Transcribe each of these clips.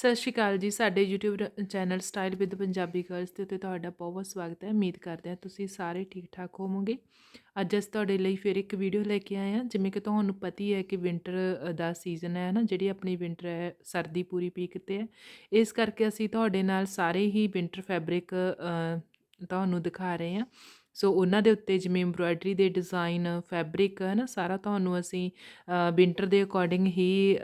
ਸਤਿ ਸ਼੍ਰੀ ਅਕਾਲ ਜੀ, ਸਾਡੇ YouTube ਰ- channel style with Punjabi girls ਦੇ ਉੱਤੇ ਤੁਹਾਡਾ ਬਹੁਤ ਸਵਾਗਤ ਹੈ। ਉਮੀਦ ਕਰਦੇ ਹਾਂ ਤੁਸੀਂ ਸਾਰੇ ਠੀਕ ਠਾਕ ਹੋਵੋਗੇ। ਅੱਜ ਅਸੀਂ ਤੁਹਾਡੇ ਲਈ ਫਿਰ ਇੱਕ ਵੀਡੀਓ ਲੈ ਕੇ ਆਏ ਹਾਂ, ਜਿਵੇਂ ਕਿ ਤੁਹਾਨੂੰ ਪਤੀ ਹੈ ਕਿ ਵਿੰਟਰ ਦਾ ਸੀਜ਼ਨ ਹੈ ਨਾ, ਜਿਹੜੀ ਆਪਣੀ ਵਿੰਟਰ ਹੈ, ਸਰਦੀ ਪੂਰੀ ਪੀਕ ਤੇ ਹੈ। ਇਸ ਕਰਕੇ ਅਸੀਂ ਤੁਹਾਡੇ ਨਾਲ ਸਾਰੇ ਹੀ ਵਿੰਟਰ ਫੈਬਰਿਕ ਤੁਹਾਨੂੰ ਦਿਖਾ ਰਹੇ ਹਾਂ। ਸੋ ਉਹਨਾਂ ਦੇ ਉੱਤੇ ਜਿਵੇਂ ਐਮਬ੍ਰੋਇਡਰੀ ਦੇ ਡਿਜ਼ਾਈਨ ਫੈਬਰਿਕ ਹੈ ਨਾ, ਸਾਰਾ ਤੁਹਾਨੂੰ ਅਸੀਂ ਵਿੰਟਰ ਦੇ ਅਕੋਰਡਿੰਗ ਹੀ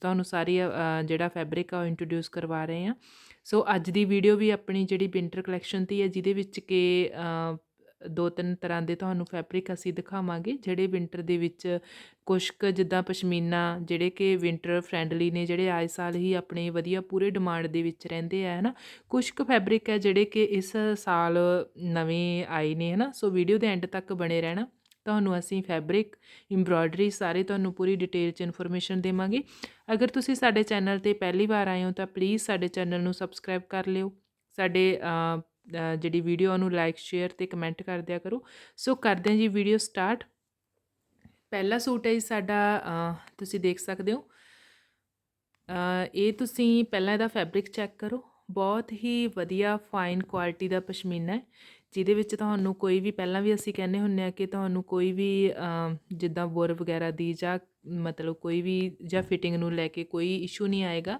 ਤੁਹਾਨੂੰ ਸਾਰੀ ਜਿਹੜਾ ਫੈਬਰਿਕ ਆ ਉਹ ਇੰਟਰੋਡਿਊਸ ਕਰਵਾ ਰਹੇ ਹਾਂ। ਸੋ ਅੱਜ ਦੀ ਵੀਡੀਓ ਵੀ ਆਪਣੀ ਜਿਹੜੀ ਵਿੰਟਰ ਕਲੈਕਸ਼ਨ ਦੀ ਹੈ, ਜਿਹਦੇ ਵਿੱਚ ਕਿ ਦੋ ਤਿੰਨ ਤਰ੍ਹਾਂ ਦੇ ਤੁਹਾਨੂੰ ਫੈਬਰਿਕ ਅਸੀਂ ਦਿਖਾਵਾਂਗੇ, ਜਿਹੜੇ ਵਿੰਟਰ ਦੇ ਵਿੱਚ ਕੁਛ ਕੁ ਜਿੱਦਾਂ ਪਸ਼ਮੀਨਾ, ਜਿਹੜੇ ਕਿ ਵਿੰਟਰ ਫ੍ਰੈਂਡਲੀ ਨੇ, ਜਿਹੜੇ ਆਏ ਸਾਲ ਹੀ ਆਪਣੇ ਵਧੀਆ ਪੂਰੇ ਡਿਮਾਂਡ ਦੇ ਵਿੱਚ ਰਹਿੰਦੇ ਆ, ਹਨਾ? ਕੁਛ ਕੁ ਫੈਬਰਿਕ ਹੈ ਜਿਹੜੇ ਕਿ ਇਸ ਸਾਲ ਨਵੇਂ ਆਏ ਨੇ, ਹਨਾ? ਸੋ ਵੀਡੀਓ ਦੇ ਐਂਡ ਤੱਕ ਬਣੇ ਰਹਿਣਾ। ਤੁਹਾਨੂੰ ਅਸੀਂ ਫੈਬਰਿਕ ਐਮਬ੍ਰੋਇਡਰੀ ਸਾਰੇ ਤੁਹਾਨੂੰ ਪੂਰੀ ਡਿਟੇਲ ਚ ਇਨਫੋਰਮੇਸ਼ਨ ਦੇਵਾਂਗੇ। ਅਗਰ ਤੁਸੀਂ ਸਾਡੇ ਚੈਨਲ ਤੇ ਪਹਿਲੀ ਵਾਰ ਆਏ ਹੋ ਤਾਂ ਪਲੀਜ਼ ਸਾਡੇ ਚੈਨਲ ਨੂੰ ਸਬਸਕ੍ਰਾਈਬ ਕਰ ਲਿਓ। ਸਾਡੇ ਜਿਹੜੀ ਵੀਡੀਓ ਉਹਨੂੰ ਲਾਈਕ ਸ਼ੇਅਰ ਤੇ ਕਮੈਂਟ ਕਰ ਦਿਆ ਕਰੋ। ਸੋ ਕਰਦੇ ਹਾਂ ਜੀ ਵੀਡੀਓ ਸਟਾਰਟ ਪਹਿਲਾ ਸੂਟ ਹੈ ਜੀ ਸਾਡਾ ਤੁਸੀਂ ਦੇਖ ਸਕਦੇ ਹੋ। ਇਹ ਤੁਸੀਂ ਪਹਿਲਾਂ ਇਹਦਾ ਫੈਬਰਿਕ ਚੈੱਕ ਕਰੋ। ਬਹੁਤ ਹੀ ਵਧੀਆ ਫਾਈਨ ਕੁਆਲਿਟੀ ਦਾ ਪਸ਼ਮੀਨਾ ਹੈ, ਜਿਹਦੇ ਵਿੱਚ ਤੁਹਾਨੂੰ ਕੋਈ ਵੀ, ਪਹਿਲਾਂ ਵੀ ਅਸੀਂ ਕਹਿੰਦੇ ਹੁੰਨੇ ਆ ਕਿ ਤੁਹਾਨੂੰ ਕੋਈ ਵੀ ਜਿੱਦਾਂ ਬੁਰ ਵਗੈਰਾ ਦੀ ਜਾਂ ਮਤਲਬ ਕੋਈ ਵੀ ਜਾਂ ਫਿਟਿੰਗ ਨੂੰ ਲੈ ਕੇ ਕੋਈ ਇਸ਼ੂ ਨਹੀਂ ਆਏਗਾ।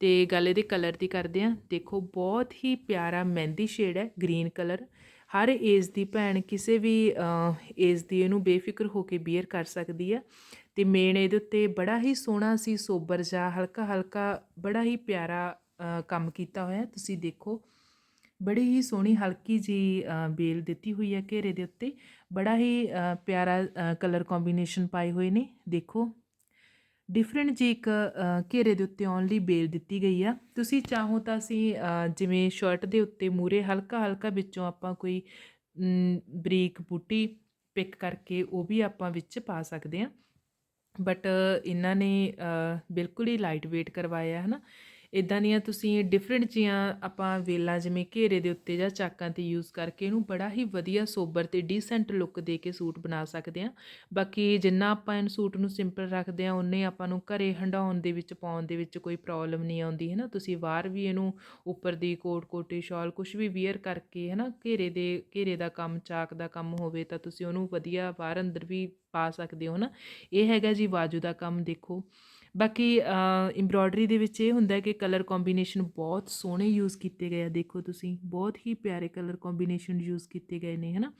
ਤੇ ਗੱਲ ਇਹਦੇ ਕਲਰ ਦੀ ਕਰਦੇ ਆ ਦੇਖੋ, ਬਹੁਤ ਹੀ ਪਿਆਰਾ ਮਹਿੰਦੀ ਸ਼ੇਡ ਹੈ ਗ੍ਰੀਨ ਕਲਰ ਹਰ ਏਜ ਦੀ ਭੈਣ ਕਿਸੇ ਵੀ ਏਜ ਦੀ ਇਹਨੂੰ ਬੇਫਿਕਰ ਹੋ ਕੇ ਬੀਅਰ ਕਰ ਸਕਦੀ ਆ ਤੇ ਮੇਨ ਇਹਦੇ ਉੱਤੇ ਬੜਾ ਹੀ ਸੋਹਣਾ ਸੀ, ਸੋਬਰ ਜਿਹਾ, ਹਲਕਾ ਹਲਕਾ, ਬੜਾ ਹੀ ਪਿਆਰਾ ਕੰਮ ਕੀਤਾ ਹੋਇਆ। ਤੁਸੀਂ ਦੇਖੋ, ਬੜੀ ਹੀ ਸੋਹਣੀ ਹਲਕੀ ਜੀ ਬੇਲ ਦਿੱਤੀ ਹੋਈ ਹੈ ਘੇਰੇ ਦੇ ਉੱਤੇ। ਬੜਾ ਹੀ ਪਿਆਰਾ ਕਲਰ ਕੰਬੀਨੇਸ਼ਨ ਪਾਏ ਹੋਏ ਨੇ। ਦੇਖੋ ਡਿਫਰੈਂਟ ਜੀ ਇੱਕ ਘੇਰੇ ਦੇ ਉੱਤੇ ਆਉਣ ਲਈ ਬੇਲ ਦਿੱਤੀ ਗਈ ਆ। ਤੁਸੀਂ ਚਾਹੋ ਤਾਂ ਅਸੀਂ ਜਿਵੇਂ ਸ਼ਰਟ ਦੇ ਉੱਤੇ ਮੂਰੇ ਹਲਕਾ ਹਲਕਾ ਵਿੱਚੋਂ ਆਪਾਂ ਕੋਈ ਬਰੀਕ ਬੂਟੀ ਪਿਕ ਕਰਕੇ ਉਹ ਵੀ ਆਪਾਂ ਵਿੱਚ ਪਾ ਸਕਦੇ ਹਾਂ ਬਟ ਇਹਨਾਂ ਨੇ ਬਿਲਕੁਲ ਹੀ ਲਾਈਟ weight ਕਰਵਾਇਆ ਹੈ ਨਾ ਇਦਾਂ ਦੀਆਂ ਤੁਸੀਂ ਡਿਫਰੈਂਟ ਜੀਆਂ ਆਪਾਂ ਵੇਲਾਂ ਜਿਵੇਂ ਘੇਰੇ ਦੇ ਉੱਤੇ ਜਾਂ ਚਾਕਾਂ ਤੇ ਯੂਜ਼ ਕਰਕੇ ਇਹਨੂੰ ਬੜਾ ਹੀ ਵਧੀਆ ਸੋਬਰ ਤੇ ਡੀਸੈਂਟ ਲੁੱਕ ਦੇ ਕੇ ਸੂਟ ਬਣਾ ਸਕਦੇ ਹਾਂ। ਬਾਕੀ ਜਿੰਨਾ ਆਪਾਂ ਇਹਨੂੰ ਸੂਟ ਨੂੰ ਸਿੰਪਲ ਰੱਖਦੇ ਹਾਂ ਉਨੇ ਆਪਾਂ ਨੂੰ ਘਰੇ ਹੰਡਾਉਣ ਦੇ ਵਿੱਚ, ਪਾਉਣ ਦੇ ਵਿੱਚ ਕੋਈ ਪ੍ਰੋਬਲਮ ਨਹੀਂ ਆਉਂਦੀ ਹੈ ਨਾ ਤੁਸੀਂ ਬਾਹਰ ਵੀ ਇਹਨੂੰ ਉੱਪਰ ਦੀ ਕੋਟ, ਕੋਟੀ, ਸ਼ਾਲ ਕੁਝ ਵੀ ਵੀਅਰ ਕਰਕੇ ਹੈ ਨਾ ਘੇਰੇ ਦੇ, ਘੇਰੇ ਦਾ ਕੰਮ, ਚਾਕ ਦਾ ਕੰਮ ਹੋਵੇ ਤਾਂ ਤੁਸੀਂ ਉਹਨੂੰ ਵਧੀਆ ਬਾਹਰ ਅੰਦਰ ਵੀ ਪਾ ਸਕਦੇ ਹੋ ਨਾ ਇਹ ਹੈਗਾ ਜੀ ਬਾਜੂ ਦਾ ਕੰਮ ਦੇਖੋ। ਬਾਕੀ ਐਮਬ੍ਰੋਇਡਰੀ ਦੇ ਵਿੱਚ ਇਹ ਹੁੰਦਾ ਕਿ ਕਲਰ ਕੰਬੀਨੇਸ਼ਨ ਬਹੁਤ ਸੋਹਣੇ ਯੂਜ਼ ਕੀਤੇ ਗਏ ਆ, ਦੇਖੋ ਤੁਸੀਂ, ਬਹੁਤ ਹੀ ਪਿਆਰੇ ਕਲਰ ਕੰਬੀਨੇਸ਼ਨ ਯੂਜ਼ ਕੀਤੇ ਗਏ ਨੇ, ਹਨਾ?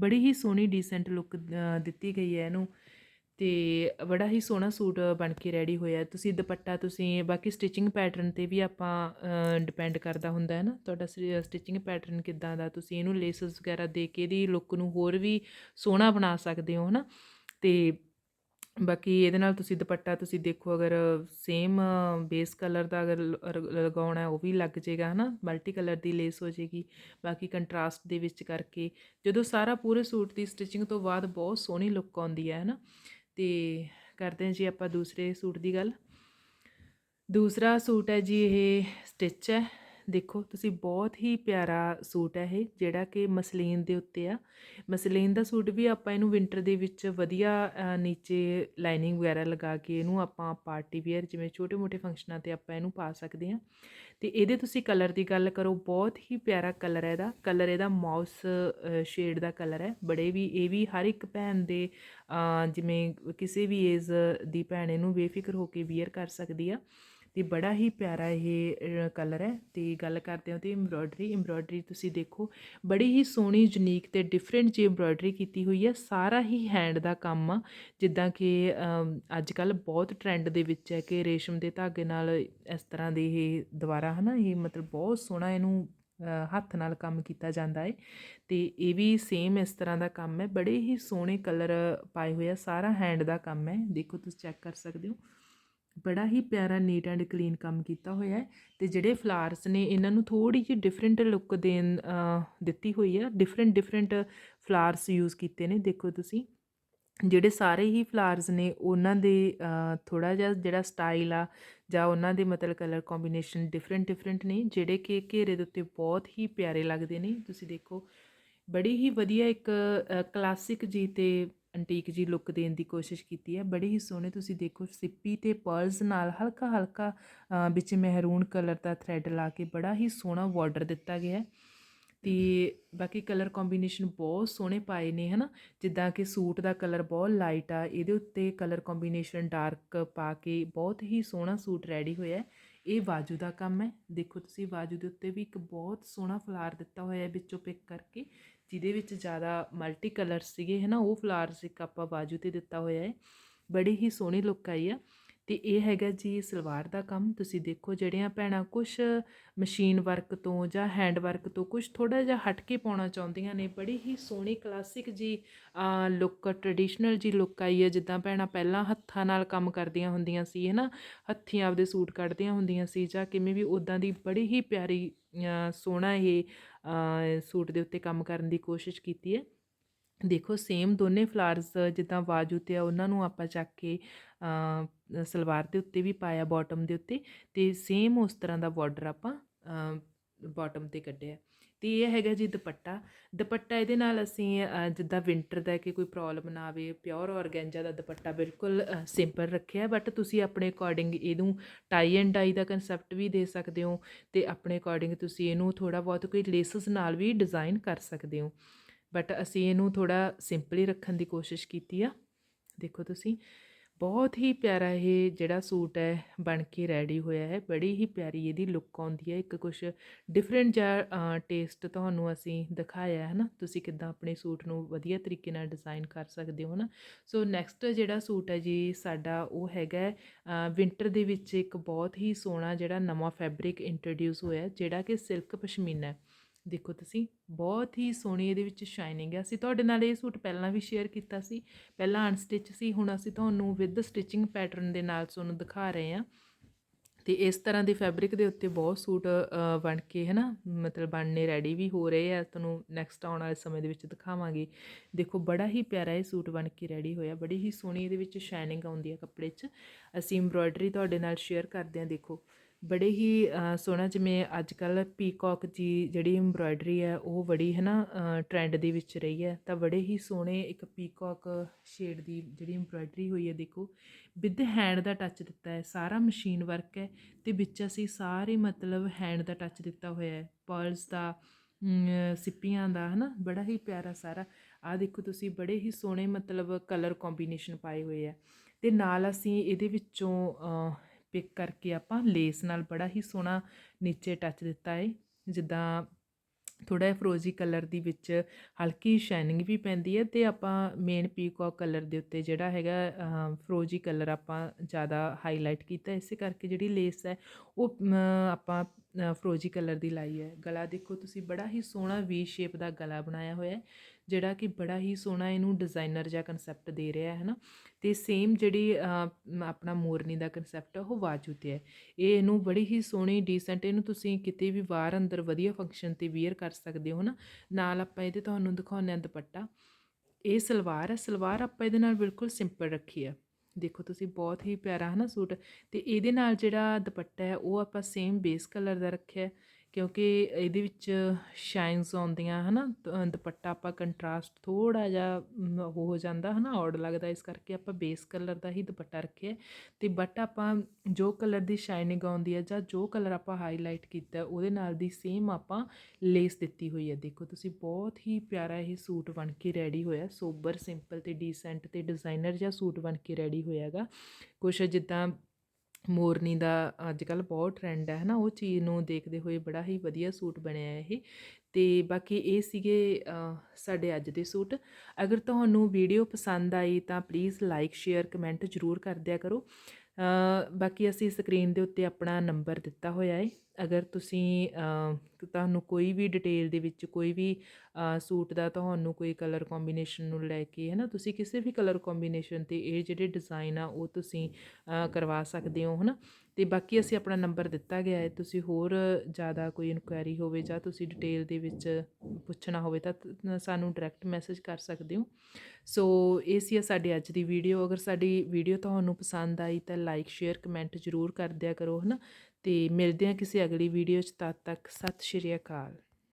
ਬੜੀ ਹੀ ਸੋਹਣੀ ਡੀਸੈਂਟ ਲੁੱਕ ਦਿੱਤੀ ਗਈ ਹੈ ਇਹਨੂੰ ਤੇ ਬੜਾ ਹੀ ਸੋਹਣਾ ਸੂਟ ਬਣ ਕੇ ਰੈਡੀ ਹੋਇਆ। ਤੁਸੀਂ ਦੁਪੱਟਾ, ਤੁਸੀਂ ਬਾਕੀ ਸਟਿਚਿੰਗ ਪੈਟਰਨ ਤੇ ਵੀ ਆਪਾਂ ਡਿਪੈਂਡ ਕਰਦਾ ਹੁੰਦਾ ਹੈ ਨਾ? ਤੁਹਾਡਾ ਸਟਿਚਿੰਗ ਪੈਟਰਨ ਕਿੱਦਾਂ ਦਾ? ਤੁਸੀਂ ਇਹਨੂੰ ਲੇਸਸ ਵਗੈਰਾ ਦੇ ਕੇ ਇਹਦੀ ਲੁੱਕ ਨੂੰ ਹੋਰ ਵੀ ਸੋਹਣਾ ਬਣਾ ਸਕਦੇ ਹੋ, ਹਨਾ? ਤੇ ਬਾਕੀ ਇਹਦੇ ਨਾਲ ਤੁਸੀਂ ਦੁਪੱਟਾ ਤੁਸੀਂ ਦੇਖੋ, ਅਗਰ ਸੇਮ ਬੇਸ ਕਲਰ ਦਾ ਅਗਰ ਲਗਾਉਣਾ ਹੈ, ਉਹ ਵੀ ਲੱਗ ਜਾਏਗਾ, ਹਨਾ? ਮਲਟੀ ਕਲਰ ਦੀ ਲੇਸ ਹੋ ਜਾਏਗੀ। ਬਾਕੀ ਕੰਟਰਾਸਟ ਦੇ ਵਿੱਚ ਕਰਕੇ, ਜਦੋਂ ਸਾਰਾ ਪੂਰੇ ਸੂਟ ਦੀ ਸਟਿਚਿੰਗ ਤੋਂ ਬਾਅਦ ਬਹੁਤ ਸੋਹਣੀ ਲੁੱਕ ਆਉਂਦੀ ਹੈ, ਹਨਾ? ਤੇ ਕਰਦੇ ਹਾਂ ਜੀ ਆਪਾਂ ਦੂਸਰੇ ਸੂਟ ਦੀ ਗੱਲ। ਦੂਸਰਾ ਸੂਟ ਹੈ ਜੀ ਇਹ ਸਟਿਚ ਹੈ। ਦੇਖੋ, ਤੁਸੀਂ ਬਹੁਤ ਹੀ ਪਿਆਰਾ ਸੂਟ ਹੈ ਇਹ, ਜਿਹੜਾ ਕਿ ਮਸਲੀਨ ਦੇ ਉੱਤੇ ਆ। ਮਸਲੀਨ ਦਾ ਸੂਟ ਵੀ ਆਪਾਂ ਇਹਨੂੰ ਵਿੰਟਰ ਦੇ ਵਿੱਚ ਵਧੀਆ ਨੀਚੇ ਲਾਈਨਿੰਗ ਵਗੈਰਾ ਲਗਾ ਕੇ ਇਹਨੂੰ ਆਪਾਂ ਪਾਰਟੀ ਵੇਅਰ ਜਿਵੇਂ ਛੋਟੇ-ਮੋਟੇ ਫੰਕਸ਼ਨਾਂ ਤੇ ਆਪਾਂ ਇਹਨੂੰ ਪਾ ਸਕਦੇ ਹਾਂ। ਤੇ ਇਹਦੇ ਤੁਸੀਂ ਕਲਰ ਦੀ ਗੱਲ ਕਰੋ, ਬਹੁਤ ਹੀ ਪਿਆਰਾ ਕਲਰ ਹੈ ਇਹਦਾ। ਕਲਰ ਇਹਦਾ ਮਾਊਸ ਸ਼ੇਡ ਦਾ ਕਲਰ ਹੈ। ਬੜੇ ਵੀ, ਇਹ ਵੀ ਹਰ ਇੱਕ ਭੈਣ ਦੇ ਜਿਵੇਂ ਕਿਸੇ ਵੀ ਏਜ ਦੀ ਭੈਣ ਇਹਨੂੰ ਬੇਫਿਕਰ ਹੋ ਕੇ ਵੀਅਰ ਕਰ ਸਕਦੀ ਆ। ਤੇ ਬੜਾ ਹੀ ਪਿਆਰਾ ਇਹ ਕਲਰ ਹੈ ਤੇ ਗੱਲ ਕਰਦੇ ਹਾਂ ਤੇ ਐਮਬ੍ਰੋਇਡਰੀ ਐਮਬ੍ਰੋਇਡਰੀ ਤੁਸੀਂ ਦੇਖੋ, ਬੜੀ ਹੀ ਸੋਹਣੀ ਯੂਨੀਕ ਤੇ ਡਿਫਰੈਂਟ ਜੀ ਐਮਬ੍ਰੋਇਡਰੀ ਕੀਤੀ ਹੋਈ ਹੈ। ਸਾਰਾ ਹੀ ਹੈਂਡ ਦਾ ਕੰਮ ਆ। ਜਿੱਦਾਂ ਕਿ ਅੱਜ ਕੱਲ ਬਹੁਤ ਟ੍ਰੈਂਡ ਦੇ ਵਿੱਚ ਹੈ ਕਿ ਰੇਸ਼ਮ ਦੇ ਧਾਗੇ ਨਾਲ ਇਸ ਤਰ੍ਹਾਂ ਦੇ ਇਹ ਦੁਬਾਰਾ ਹਨਾ, ਇਹ ਮਤਲਬ ਬਹੁਤ ਸੋਹਣਾ ਇਹਨੂੰ ਹੱਥ ਨਾਲ ਕੰਮ ਕੀਤਾ ਜਾਂਦਾ ਹੈ। ਤੇ ਇਹ ਵੀ ਸੇਮ ਇਸ ਤਰ੍ਹਾਂ ਦਾ ਕੰਮ ਹੈ। ਬੜੇ ਹੀ ਸੋਹਣੇ ਕਲਰ ਪਾਏ ਹੋਏ ਆ। ਸਾਰਾ ਹੈਂਡ ਦਾ ਕੰਮ ਹੈ। ਦੇਖੋ, ਤੁਸੀਂ ਚੈੱਕ ਕਰ ਸਕਦੇ ਹੋ। ਬੜਾ ਹੀ ਪਿਆਰਾ ਨੀਟ ਐਂਡ ਕਲੀਨ ਕੰਮ ਕੀਤਾ ਹੋਇਆ ਹੈ ਤੇ ਜਿਹੜੇ ਫਲਾਰਸ ਨੇ, ਇਹਨਾਂ ਨੂੰ ਥੋੜੀ ਜਿਹੀ ਡਿਫਰੈਂਟ ਲੁੱਕ ਦੇਣ ਦਿੱਤੀ ਹੋਈ ਹੈ। ਡਿਫਰੈਂਟ ਡਿਫਰੈਂਟ ਫਲਾਰਸ ਯੂਜ਼ ਕੀਤੇ ਨੇ, ਦੇਖੋ ਤੁਸੀਂ। ਜਿਹੜੇ ਸਾਰੇ ਹੀ ਫਲਾਰਸ ਨੇ, ਉਹਨਾਂ ਦੇ ਥੋੜਾ ਜਿਹਾ ਜਿਹੜਾ ਸਟਾਈਲ ਆ ਜਾਂ ਉਹਨਾਂ ਦੇ ਮਤਲਬ ਕਲਰ ਕੰਬੀਨੇਸ਼ਨ ਡਿਫਰੈਂਟ ਡਿਫਰੈਂਟ ਨੇ, ਜਿਹੜੇ ਕਿ ਘੇਰੇ ਦੇ ਉੱਤੇ ਬਹੁਤ ਹੀ ਪਿਆਰੇ ਲੱਗਦੇ ਨੇ। ਤੁਸੀਂ ਦੇਖੋ, ਬੜੀ ਹੀ ਵਧੀਆ ਇੱਕ ਕਲਾਸਿਕ ਜੀ ਤੇ ਐਂਟੀਕ ਜੀ ਲੁੱਕ ਦੇਣ ਦੀ ਕੋਸ਼ਿਸ਼ ਕੀਤੀ ਹੈ। ਬੜੇ ਹੀ ਸੋਹਣੇ ਤੁਸੀਂ ਦੇਖੋ ਸਿੱਪੀ ਤੇ ਪਰਲਸ ਨਾਲ ਹਲਕਾ ਹਲਕਾ ਵਿੱਚ ਮਹਿਰੂਨ ਕਲਰ ਦਾ ਥ੍ਰੈਡ ਲਾ ਕੇ ਬੜਾ ਹੀ ਸੋਹਣਾ ਬਾਰਡਰ ਦਿੱਤਾ ਗਿਆ ਹੈ। ਤੇ ਬਾਕੀ ਕਲਰ ਕੰਬੀਨੇਸ਼ਨ ਬਹੁਤ ਸੋਹਣੇ ਪਾਏ ਨੇ ਹਨਾ? ਜਿੱਦਾਂ ਕਿ ਸੂਟ ਦਾ ਕਲਰ ਬਹੁਤ ਲਾਈਟ ਆ ਇਹਦੇ ਉੱਤੇ ਕਲਰ ਕੰਬੀਨੇਸ਼ਨ ਡਾਰਕ ਪਾ ਕੇ ਬਹੁਤ ਹੀ ਸੋਹਣਾ ਸੂਟ ਰੈਡੀ ਹੋਇਆ ਹੈ। ਇਹ ਬਾਜੂ ਦਾ ਕੰਮ ਹੈ। ਦੇਖੋ ਤੁਸੀਂ ਬਾਜੂ ਦੇ ਉੱਤੇ ਵੀ ਇੱਕ ਬਹੁਤ ਸੋਹਣਾ ਫਲਾਰ ਦਿੱਤਾ ਹੋਇਆ ਹੈ ਵਿੱਚੋਂ ਪਿਕ ਕਰਕੇ। ਜਿਹਦੇ ਵਿੱਚ ਜ਼ਿਆਦਾ ਮਲਟੀ ਕਲਰ ਸੀਗੇ ਹੈ ਨਾ ਉਹ ਫਲਾਰਸ ਇੱਕ ਆਪਾਂ ਬਾਜੂ ਤੇ ਦਿੱਤਾ ਹੋਇਆ ਹੈ। ਬੜੀ ਹੀ ਸੋਹਣੀ ਲੁੱਕ ਆਈ ਆ। ਤੇ ਇਹ ਹੈਗਾ ਜੀ ਸਲਵਾਰ ਦਾ ਕੰਮ। ਤੁਸੀਂ ਦੇਖੋ ਜਿਹੜੀਆਂ ਭੈਣਾਂ ਕੁਝ ਮਸ਼ੀਨ ਵਰਕ ਤੋਂ ਜਾਂ ਹੈਂਡ ਵਰਕ ਤੋਂ ਕੁਝ ਥੋੜਾ ਜਿਹਾ ਹਟ ਕੇ ਪਾਉਣਾ ਚਾਹੁੰਦੀਆਂ ਨੇ, ਬੜੀ ਹੀ ਸੋਹਣੀ ਕਲਾਸਿਕ ਜੀ ਲੁੱਕ ਟ੍ਰੈਡੀਸ਼ਨਲ ਜੀ ਲੁੱਕ ਆਈ ਹੈ। ਜਿੱਦਾਂ ਭੈਣਾਂ ਪਹਿਲਾਂ ਹੱਥਾਂ ਨਾਲ ਕੰਮ ਕਰਦੀਆਂ ਹੁੰਦੀਆਂ ਸੀ ਹੈ ਨਾ ਹੱਥੀਂ ਆਪਦੇ ਸੂਟ ਕੱਢਦੀਆਂ ਹੁੰਦੀਆਂ ਸੀ ਜਾਂ ਕਿਵੇਂ ਵੀ ਉਦਾਂ ਦੀ ਬੜੀ ਹੀ ਪਿਆਰੀ ਸੋਹਣਾ ਇਹ ਸੂਟ ਦੇ ਉੱਤੇ ਕੰਮ ਕਰਨ ਦੀ ਕੋਸ਼ਿਸ਼ ਕੀਤੀ ਹੈ। ਦੇਖੋ ਸੇਮ ਦੋਨੇ ਫਲਾਰਸ ਜਿੱਦਾਂ ਬਾਜੂ ਤੇ ਆ, ਉਹਨਾਂ ਨੂੰ ਆਪਾਂ ਚੱਕ ਕੇ ਸਲਵਾਰ ਦੇ ਉੱਤੇ ਵੀ ਪਾਇਆ ਬਾਟਮ ਦੇ ਉੱਤੇ ਤੇ ਸੇਮ ਉਸ ਤਰ੍ਹਾਂ ਦਾ ਬਾਰਡਰ ਆਪਾਂ ਬਾਟਮ ਤੇ ਕੱਢਿਆ। ਤੇ ਇਹ ਹੈਗਾ ਜੀ ਦੁਪੱਟਾ। ਦੁਪੱਟਾ ਇਹਦੇ ਨਾਲ ਅਸੀਂ ਜਿੱਦਾਂ ਵਿੰਟਰ ਦਾ ਕਿ ਕੋਈ ਪ੍ਰੋਬਲਮ ਨਾ ਆਵੇ ਪਿਓਰ ਔਰਗੈਂਜਾ ਦਾ ਦੁਪੱਟਾ ਬਿਲਕੁਲ ਸਿੰਪਲ ਰੱਖਿਆ। ਬਟ ਤੁਸੀਂ ਆਪਣੇ ਅਕੋਰਡਿੰਗ ਇਹਨੂੰ ਟਾਈ ਐਂਡ ਡਾਈ ਦਾ ਕਨਸੈਪਟ ਵੀ ਦੇ ਸਕਦੇ ਹੋ ਤੇ ਆਪਣੇ ਅਕੋਰਡਿੰਗ ਤੁਸੀਂ ਇਹਨੂੰ ਥੋੜਾ ਬਹੁਤ ਕੋਈ ਲੇਸਸ ਨਾਲ ਵੀ ਡਿਜ਼ਾਈਨ ਕਰ ਸਕਦੇ ਹੋ। ਬਟ ਅਸੀਂ ਇਹਨੂੰ ਥੋੜਾ ਸਿੰਪਲੀ ਰੱਖਣ ਦੀ ਕੋਸ਼ਿਸ਼ ਕੀਤੀ ਆ। ਦੇਖੋ ਤੁਸੀਂ। ਬਹੁਤ ਹੀ ਪਿਆਰਾ ਇਹ ਜਿਹੜਾ ਸੂਟ ਹੈ, ਬਣ ਕੇ ਰੈਡੀ ਹੋਇਆ ਹੈ। ਬੜੀ ਹੀ ਪਿਆਰੀ ਇਹਦੀ ਲੁੱਕ ਆਉਂਦੀ ਹੈ। ਇੱਕ ਕੁਝ ਡਿਫਰੈਂਟ ਜਿਹਾ ਟੇਸਟ ਤੁਹਾਨੂੰ ਅਸੀਂ ਦਿਖਾਇਆ ਹੈ ਨਾ? ਤੁਸੀਂ ਕਿੱਦਾਂ ਆਪਣੇ ਸੂਟ ਨੂੰ ਵਧੀਆ ਤਰੀਕੇ ਨਾਲ ਡਿਜ਼ਾਈਨ ਕਰ ਸਕਦੇ ਹੋ ਨਾ ਸੋ ਨੈਕਸਟ ਜਿਹੜਾ ਸੂਟ ਹੈ ਜੀ, ਸਾਡਾ ਉਹ ਹੈਗਾ ਵਿੰਟਰ ਦੇ ਵਿੱਚ ਇੱਕ ਬਹੁਤ ਹੀ ਸੋਹਣਾ ਜਿਹੜਾ ਨਵਾਂ ਫੈਬਰਿਕ ਇੰਟਰੋਡਿਊਸ ਹੋਇਆ ਜਿਹੜਾ ਕਿ ਸਿਲਕ ਪਸ਼ਮੀਨਾ ਹੈ। ਦੇਖੋ ਤੁਸੀਂ, ਬਹੁਤ ਹੀ ਸੋਹਣੀ ਇਹਦੇ ਵਿੱਚ ਸ਼ਾਈਨਿੰਗ ਹੈ ਅਸੀਂ ਤੁਹਾਡੇ ਨਾਲ ਇਹ ਸੂਟ ਪਹਿਲਾਂ ਵੀ ਸ਼ੇਅਰ ਕੀਤਾ ਸੀ, ਪਹਿਲਾਂ ਅਨਸਟਿਚ ਸੀ, ਹੁਣ ਅਸੀਂ ਤੁਹਾਨੂੰ ਵਿਦ ਸਟਿਚਿੰਗ ਪੈਟਰਨ ਦੇ ਨਾਲ ਤੁਹਾਨੂੰ ਦਿਖਾ ਰਹੇ ਹਾਂ। ਤੇ ਇਸ ਤਰ੍ਹਾਂ ਦੇ ਫੈਬਰਿਕ ਦੇ ਉੱਤੇ ਬਹੁਤ ਸੂਟ ਬਣ ਕੇ ਹੈ ਨਾ ਮਤਲਬ ਬਣਨੇ ਰੈਡੀ ਵੀ ਹੋ ਰਹੇ ਆ। ਤੁਹਾਨੂੰ ਨੈਕਸਟ ਆਉਣ ਵਾਲੇ ਸਮੇਂ ਦੇ ਵਿੱਚ ਦਿਖਾਵਾਂਗੇ। ਦੇਖੋ, ਬੜਾ ਹੀ ਪਿਆਰਾ ਇਹ ਸੂਟ ਬਣ ਕੇ ਰੈਡੀ ਹੋਇਆ। ਬੜੀ ਹੀ ਸੋਹਣੀ ਇਹਦੇ ਵਿੱਚ ਸ਼ਾਈਨਿੰਗ ਆਉਂਦੀ ਹੈ ਕੱਪੜੇ 'ਚ। ਅਸੀਂ ਐਮਬ੍ਰੋਇਡਰੀ ਤੁਹਾਡੇ ਨਾਲ ਸ਼ੇਅਰ ਕਰਦੇ ਹਾਂ, ਦੇਖੋ। ਬੜੇ ਹੀ ਸੋਹਣਾ ਜਿਵੇਂ ਅੱਜ ਕੱਲ ਪੀਕੌਕ ਜੀ ਜਿਹੜੀ ਐਮਬ੍ਰੋਇਡਰੀ ਹੈ, ਉਹ ਬੜੀ ਹੈ ਨਾ ਟ੍ਰੈਂਡ ਦੇ ਵਿੱਚ ਰਹੀ ਹੈ। ਤਾਂ ਬੜੇ ਹੀ ਸੋਹਣੇ ਇੱਕ ਪੀਕੌਕ ਸ਼ੇਡ ਦੀ ਜਿਹੜੀ ਐਮਬ੍ਰੋਇਡਰੀ ਹੋਈ ਹੈ, ਦੇਖੋ। ਵਿਦ ਹੈਂਡ ਦਾ ਟੱਚ ਦਿੱਤਾ ਹੈ, ਸਾਰਾ ਮਸ਼ੀਨ ਵਰਕ ਹੈ ਤੇ ਵਿੱਚ ਅਸੀਂ ਸਾਰੇ ਮਤਲਬ ਹੈਂਡ ਦਾ ਟੱਚ ਦਿੱਤਾ ਹੋਇਆ ਹੈ। ਪਰਲਸ ਦਾ ਸਿੱਪੀਆਂ ਦਾ ਹਨਾ, ਬੜਾ ਹੀ ਪਿਆਰਾ ਸਾਰਾ। ਆ ਦੇਖੋ ਤੁਸੀਂ, ਬੜੇ ਹੀ ਸੋਹਣੇ ਮਤਲਬ ਕਲਰ ਕੰਬੀਨੇਸ਼ਨ ਪਾਏ ਹੋਏ ਆ ਤੇ ਨਾਲ ਅਸੀਂ ਇਹਦੇ ਵਿੱਚੋਂ ਪਿਕ ਕਰਕੇ ਆਪਾਂ ਲੇਸ ਨਾਲ ਬੜਾ ਹੀ ਸੋਹਣਾ ਨੀਚੇ ਟੱਚ ਦਿੱਤਾ ਹੈ ਜਿੱਦਾਂ ਥੋੜਾ ਜਿਹਾ ਫਰੋਜ਼ੀ ਕਲਰ ਦੀ ਵਿੱਚ ਹਲਕੀ ਸ਼ਾਈਨਿੰਗ ਵੀ ਪੈਂਦੀ ਹੈ ਤੇ ਆਪਾਂ ਮੇਨ ਪੀਕੌਕ ਕਲਰ ਦੇ ਉੱਤੇ ਜਿਹੜਾ ਹੈਗਾ ਫਰੋਜ਼ੀ ਕਲਰ ਆਪਾਂ ਜ਼ਿਆਦਾ ਹਾਈਲਾਈਟ ਕੀਤਾ। ਇਸੇ ਕਰਕੇ ਜਿਹੜੀ ਲੇਸ ਹੈ ਉਹ ਆਪਾਂ ਫਰੋਜ਼ੀ ਕਲਰ ਦੀ ਲਾਈ ਹੈ। ਗਲਾ ਦੇਖੋ, ਤੁਸੀਂ ਬੜਾ ਹੀ ਸੋਹਣਾ ਵੀ ਸ਼ੇਪ ਦਾ ਗਲਾ ਬਣਾਇਆ ਹੋਇਆ ਹੈ। ਜਿਹੜਾ ਕਿ ਬੜਾ ਹੀ ਸੋਹਣਾ ਇਹਨੂੰ ਡਿਜ਼ਾਈਨਰ ਜਿਹਾ ਕਨਸੈਪਟ ਦੇ ਰਿਹਾ ਹੈ ਨਾ, ਤੇ ਸੇਮ ਜਿਹੜੀ ਆਪਣਾ ਮੋਰਨੀ ਦਾ ਕਨਸੈਪਟ ਹੈ ਉਹ ਵਾਜੂ ਤੇ ਹੈ। ਇਹ ਇਹਨੂੰ ਬੜੀ ਹੀ ਸੋਹਣੀ ਡੀਸੈਂਟ ਇਹਨੂੰ ਤੁਸੀਂ ਕਿਤੇ ਵੀ ਬਾਹਰ ਅੰਦਰ ਵਧੀਆ ਫੰਕਸ਼ਨ ਤੇ ਵੇਅਰ ਕਰ ਸਕਦੇ ਹੋ ਨਾ, ਨਾਲ ਆਪਾਂ ਇਹਦੇ ਤੁਹਾਨੂੰ ਦਿਖਾਉਂਦੇ ਹਾਂ ਦੁਪੱਟਾ। ਇਹ ਸਲਵਾਰ ਹੈ, ਸਲਵਾਰ ਆਪਾਂ ਇਹਦੇ ਨਾਲ ਬਿਲਕੁਲ ਸਿੰਪਲ ਰੱਖੀ ਹੈ। ਦੇਖੋ ਤੁਸੀਂ ਬਹੁਤ ਹੀ ਪਿਆਰਾ ਹੈ ਨਾ ਸੂਟ, ਤੇ ਇਹਦੇ ਨਾਲ ਜਿਹੜਾ ਦੁਪੱਟਾ ਹੈ, ਉਹ ਆਪਾਂ ਸੇਮ ਬੇਸ ਕਲਰ ਦਾ ਰੱਖਿਆ ਕਿਉਂਕਿ ਇਹਦੇ ਵਿੱਚ ਸ਼ਾਈਨਸ ਆਉਂਦੀਆਂ, ਹਨਾ, ਦ- ਦੁਪੱਟਾ ਆਪਾਂ ਕੰਟਰਾਸਟ ਥੋੜਾ ਜਿਹਾ ਉਹ ਹੋ ਜਾਂਦਾ, ਹਨਾ ਔਡ ਲੱਗਦਾ, ਇਸ ਕਰਕੇ ਆਪਾਂ ਬੇਸ ਕਲਰ ਦਾ ਹੀ ਦੁਪੱਟਾ ਰੱਖਿਆ। ਹੈ ਤੇ ਬਟ ਆਪਾਂ ਜੋ ਕਲਰ ਦੀ ਸ਼ਾਈਨਿੰਗ ਆਉਂਦੀ ਹੈ ਜਾਂ ਜੋ ਕਲਰ ਆਪਾਂ ਹਾਈਲਾਈਟ ਕੀਤਾ, ਉਹਦੇ ਨਾਲ ਦੀ ਸੇਮ ਆਪਾਂ ਲੇਸ ਦਿੱਤੀ ਹੋਈ ਹੈ ਦੇਖੋ, ਤੁਸੀਂ ਬਹੁਤ ਹੀ ਪਿਆਰਾ ਇਹ ਸੂਟ ਬਣ ਕੇ ਰੈਡੀ ਹੋਇਆ ਸੋਬਰ ਸਿੰਪਲ ਤੇ ਡੀਸੈਂਟ ਤੇ ਡਿਜ਼ਾਈਨਰ ਜਿਹਾ ਸੂਟ ਬਣ ਕੇ ਰੈਡੀ ਹੋਇਆਗਾ। ਕੁਛ ਜਿੱਦਾਂ ਮੋਰਨੀ ਦਾ ਅੱਜ ਕੱਲ ਬਹੁਤ ਟ੍ਰੈਂਡ ਹੈ ਨਾ ਉਹ ਚੀਜ਼ ਨੂੰ ਦੇਖਦੇ ਹੋਏ ਬੜਾ ਹੀ ਵਧੀਆ ਸੂਟ ਬਣਿਆ ਇਹ। ਤੇ ਬਾਕੀ ਇਹ ਸੀਗੇ ਸਾਡੇ ਅੱਜ ਦੇ ਸੂਟ। ਅਗਰ ਤੁਹਾਨੂੰ ਵੀਡੀਓ ਪਸੰਦ ਆਈ ਤਾਂ ਪਲੀਜ਼ ਲਾਈਕ ਸ਼ੇਅਰ ਕਮੈਂਟ ਜ਼ਰੂਰ ਕਰ ਦਿਆ ਕਰੋ। ਬਾਕੀ ਅਸੀਂ ਸਕਰੀਨ ਦੇ ਉੱਤੇ ਆਪਣਾ ਨੰਬਰ ਦਿੱਤਾ ਹੋਇਆ ਹੈ। ਅਗਰ ਤੁਸੀਂ ਤੁਹਾਨੂੰ ਕੋਈ ਵੀ ਡਿਟੇਲ ਦੇ ਵਿੱਚ ਕੋਈ ਵੀ ਸੂਟ ਦਾ ਤੁਹਾਨੂੰ ਕੋਈ ਕਲਰ ਕੰਬੀਨੇਸ਼ਨ ਨੂੰ ਲੈ ਕੇ ਹੈ ਨਾ ਤੁਸੀਂ ਕਿਸੇ ਵੀ ਕਲਰ ਕੰਬੀਨੇਸ਼ਨ ਤੇ ਇਹ ਜਿਹੜੇ ਡਿਜ਼ਾਈਨ ਆ ਉਹ ਤੁਸੀਂ ਕਰਵਾ ਸਕਦੇ ਹੋ ਹੈ ਨਾ ਤੇ ਬਾਕੀ ਅਸੀਂ ਆਪਣਾ ਨੰਬਰ ਦਿੱਤਾ ਗਿਆ ਹੈ, ਤੁਸੀਂ ਹੋਰ ਜ਼ਿਆਦਾ ਕੋਈ ਇਨਕੁਆਇਰੀ ਹੋਵੇ ਜਾਂ ਤੁਸੀਂ ਡਿਟੇਲ ਦੇ ਵਿੱਚ ਪੁੱਛਣਾ ਹੋਵੇ ਤਾਂ ਸਾਨੂੰ ਡਾਇਰੈਕਟ ਮੈਸੇਜ ਕਰ ਸਕਦੇ ਹੋ। ਸੋ ਇਹ ਸੀ ਸਾਡੀ ਅੱਜ ਦੀ ਵੀਡੀਓ। ਅਗਰ ਸਾਡੀ ਵੀਡੀਓ ਤੁਹਾਨੂੰ ਪਸੰਦ ਆਈ ਤਾਂ ਲਾਈਕ, ਸ਼ੇਅਰ, ਕਮੈਂਟ ਜ਼ਰੂਰ ਕਰ ਦਿਆ ਕਰੋ, ਹਨਾ? ਤੇ ਮਿਲਦੇ ਹਾਂ ਕਿਸੇ ਅਗਲੀ ਵੀਡੀਓ 'ਚ। ਤਦ ਤੱਕ ਸਤਿ ਸ਼੍ਰੀ ਅਕਾਲ।